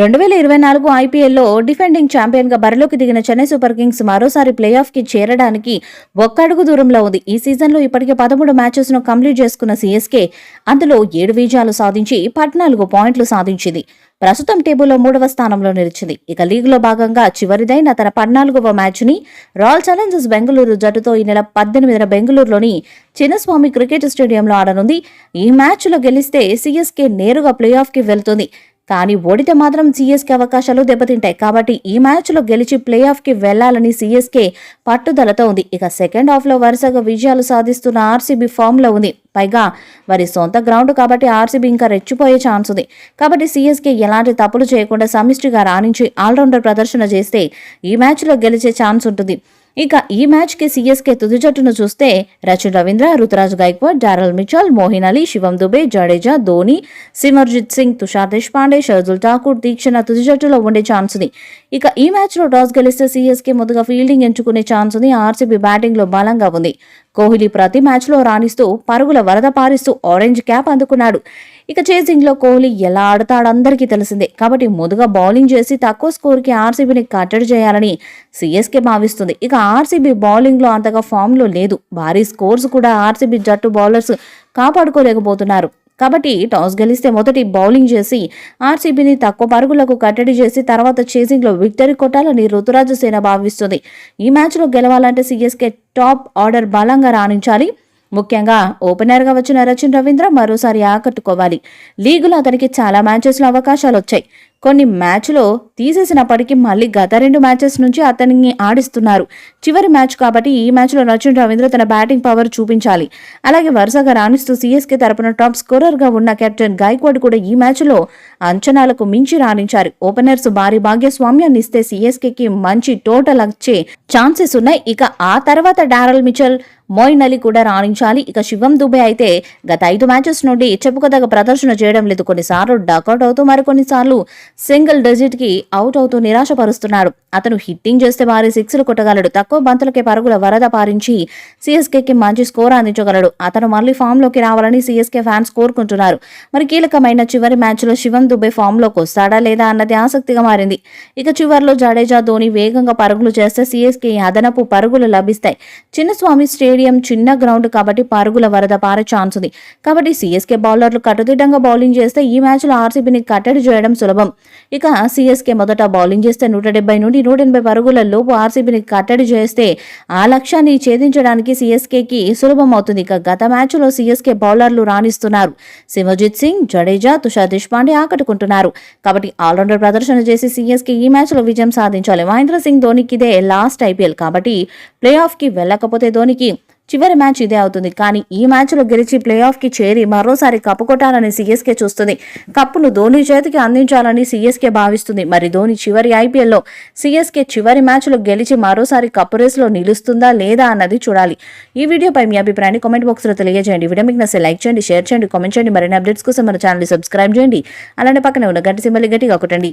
రెండు వేల ఇరవై నాలుగు ఐపీఎల్లో డిఫెండింగ్ ఛాంపియన్గా బరిలోకి దిగిన చెన్నై సూపర్ కింగ్స్ మరోసారి ప్లే ఆఫ్కి చేరడానికి ఒక్క అడుగు దూరంలో ఉంది. ఈ సీజన్లో ఇప్పటికే పదమూడు మ్యాచెస్ను కంప్లీట్ చేసుకున్న సీఎస్కే అందులో ఏడు విజయాలు సాధించి పద్నాలుగు పాయింట్లు సాధించింది. ప్రస్తుతం టేబుల్లో మూడవ స్థానంలో నిలిచింది. ఇక లీగ్లో భాగంగా చివరిదైన తన పద్నాలుగవ మ్యాచ్ని రాయల్ ఛాలెంజర్స్ బెంగళూరు జట్టుతో ఈ నెల పద్దెనిమిదిన బెంగళూరులోని చిన్నస్వామి క్రికెట్ స్టేడియంలో ఆడనుంది. ఈ మ్యాచ్లో గెలిస్తే సీఎస్కే నేరుగా ప్లే ఆఫ్కి వెళ్తుంది. కానీ ఓడితే మాత్రం సీఎస్కే అవకాశాలు దెబ్బతింటాయి. కాబట్టి ఈ మ్యాచ్లో గెలిచి ప్లే ఆఫ్కి వెళ్ళాలని సీఎస్కే పట్టుదలతో ఉంది. ఇక సెకండ్ హాఫ్లో వరుసగా విజయాలు సాధిస్తున్న ఆర్సీబీ ఫామ్లో ఉంది. పైగా వారి సొంత గ్రౌండ్ కాబట్టి ఆర్సీబీ ఇంకా రెచ్చిపోయే ఛాన్స్ ఉంది. కాబట్టి సీఎస్కే ఎలాంటి తప్పులు చేయకుండా సమిష్టిగా రాణించి ఆల్రౌండర్ ప్రదర్శన చేస్తే ఈ మ్యాచ్లో గెలిచే ఛాన్స్ ఉంటుంది. ఇక ఈ మ్యాచ్కి సీఎస్కే తుది జట్టును చూస్తే రచిన్ రవీంద్ర రుతురాజ్ గైక్వాడ్ డారల్ మిచల్ మోహిన్ అలీ శివం దుబే జడేజా ధోని సిమర్జిత్ సింగ్ తుషార్ దేశ్పాండే షర్జుల్ ఠాకూర్ దీక్షణ తుది జట్టులో ఉండే ఛాన్స్ ఉంది ఇక ఈ మ్యాచ్లో టాస్ గెలిస్తే సీఎస్కే ముందుగా ఫీల్డింగ్ ఎంచుకునే ఛాన్స్ ఉంది ఆర్సీబీ బ్యాటింగ్లో బలంగా ఉంది. కోహ్లీ ప్రతి మ్యాచ్లో రాణిస్తూ పరుగుల వరద పారిస్తూ ఆరెంజ్ క్యాప్ అందుకున్నాడు. ఇక చేసింగ్లో కోహ్లీ ఎలా ఆడతాడందరికీ తెలిసిందే. కాబట్టి ముందుగా బౌలింగ్ చేసి తక్కువ స్కోర్కి ఆర్సీబీని కట్టడి చేయాలని సీఎస్కే భావిస్తుంది. ఇక ఆర్సీబీ బౌలింగ్లో అంతగా ఫామ్లో లేదు. భారీ స్కోర్స్ కూడా ఆర్సీబీ జట్టు బౌలర్స్ కాపాడుకోలేకపోతున్నారు. కాబట్టి టాస్ గెలిస్తే మొదటి బౌలింగ్ చేసి ఆర్సీబీని తక్కువ పరుగులకు కట్టడి చేసి తర్వాత చేసింగ్లో విక్టరీ కొట్టాలని ఋతురాజు సేన భావిస్తుంది. ఈ మ్యాచ్లో గెలవాలంటే సీఎస్కే టాప్ ఆర్డర్ బలంగా రాణించాలి. ముఖ్యంగా ఓపెనర్గా వచ్చిన రచిన్ రవీంద్ర మరోసారి ఆకట్టుకోవాలి. లీగులో అతనికి చాలా మ్యాచెస్లో అవకాశాలు వచ్చాయి కొన్ని మ్యాచ్లో తీసేసినప్పటికీ మళ్ళీ గత రెండు మ్యాచెస్ నుంచి అతనిని ఆడిస్తున్నారు. చివరి మ్యాచ్ కాబట్టి ఈ మ్యాచ్లో నచ్చిన రవీంద్ర తన బ్యాటింగ్ పవర్ చూపించాలి. అలాగే వరుసగా రాణిస్తూ సీఎస్కే తరపున టాప్ స్కోరర్గా ఉన్న కెప్టెన్ గాయక్వాడ్ కూడా ఈ మ్యాచ్లో అంచనాలకు మించి రాణించారు. ఓపెనర్స్ భారీ భాగ్యస్వామ్యాన్ని ఇస్తే సీఎస్కేకి మంచి టోటల్ వచ్చే ఛాన్సెస్ ఉన్నాయి. ఇక ఆ తర్వాత డారల్ మిచల్ మోయిన్ అలీ కూడా రాణించాలి. ఇక శివం దుబే అయితే గత ఐదు మ్యాచెస్ నుండి చెప్పుకోదగ్గ ప్రదర్శన చేయడం లేదు. కొన్నిసార్లు డకౌట్ అవుతూ మరికొన్నిసార్లు సింగిల్ డిజిట్కి అవుట్ అవుతూ నిరాశపరుస్తున్నాడు అతను హిట్టింగ్ చేస్తే భారీ సిక్స్లు కొట్టగలడు. తక్కువ బంతులకే పరుగుల వరద పారించి సీఎస్కేకి మంచి స్కోర్ అందించగలడు. అతను మళ్ళీ ఫామ్లోకి రావాలని సీఎస్కే ఫ్యాన్స్ కోరుకుంటున్నారు. మరి కీలకమైన చివరి మ్యాచ్లో శివం దుబే ఫామ్లోకి వస్తాడా లేదా అన్నది ఆసక్తిగా మారింది. ఇక చివరిలో జడేజా ధోని వేగంగా పరుగులు చేస్తే సీఎస్కే అదనపు పరుగులు లభిస్తాయి. చిన్నస్వామి స్టేడియం చిన్న గ్రౌండ్ కాబట్టి పరుగుల వరద పారే ఛాన్స్ ఉంది. కాబట్టి సీఎస్కే బౌలర్లు కట్టుదిట్టంగా బౌలింగ్ చేస్తే ఈ మ్యాచ్లో ఆర్సీబీని కట్టడి చేయడం సులభం. ఇక సీఎస్కే మొదట బౌలింగ్ చేస్తే నూట డెబ్బై నుండి నూట ఎనభై పరుగుల లోపు ఆర్సీబీని కట్టడి చేస్తే ఆ లక్ష్యాన్ని ఛేదించడానికి సీఎస్కేకి సులభం అవుతుంది ఇక గత మ్యాచ్లో సీఎస్కే బౌలర్లు రాణిస్తున్నారు. సిమర్జిత్ సింగ్ జడేజా తుషార్ దేశ్పాండే ఆకట్టుకుంటున్నారు. కాబట్టి ఆల్రౌండర్ ప్రదర్శన చేసి సీఎస్కే ఈ మ్యాచ్లో విజయం సాధించాలి. మహేంద్ర సింగ్ ధోనికి ఇదే లాస్ట్ ఐపీఎల్. కాబట్టి ప్లే ఆఫ్కి వెళ్ళకపోతే ధోనికి చివరి మ్యాచ్ ఇదే అవుతుంది. కానీ ఈ మ్యాచ్లో గెలిచి ప్లే ఆఫ్కి చేరి మరోసారి కప్పు కొట్టాలని సీఎస్కే చూస్తుంది. కప్పును ధోని చేతికి అందించాలని సీఎస్కే భావిస్తుంది. మరి ధోని చివరి ఐపీఎల్లో సీఎస్కే చివరి మ్యాచ్లో గెలిచి మరోసారి కప్పు రేసులో నిలుస్తుందా లేదా అన్నది చూడాలి. ఈ వీడియోపై మీ అభిప్రాయాన్ని కామెంట్ బాక్స్లో తెలియజేయండి. వీడియో మీకు నచ్చే లైక్ చేయండి షేర్ చేయండి కామెంట్ చేయండి. మరిన్ని అప్డేట్స్ కోసం మన ఛానల్ సబ్స్క్రైబ్ చేయండి. అలానే పక్కనే ఉన్న గట్టి సింబల్ గట్టిగా ఒకటండి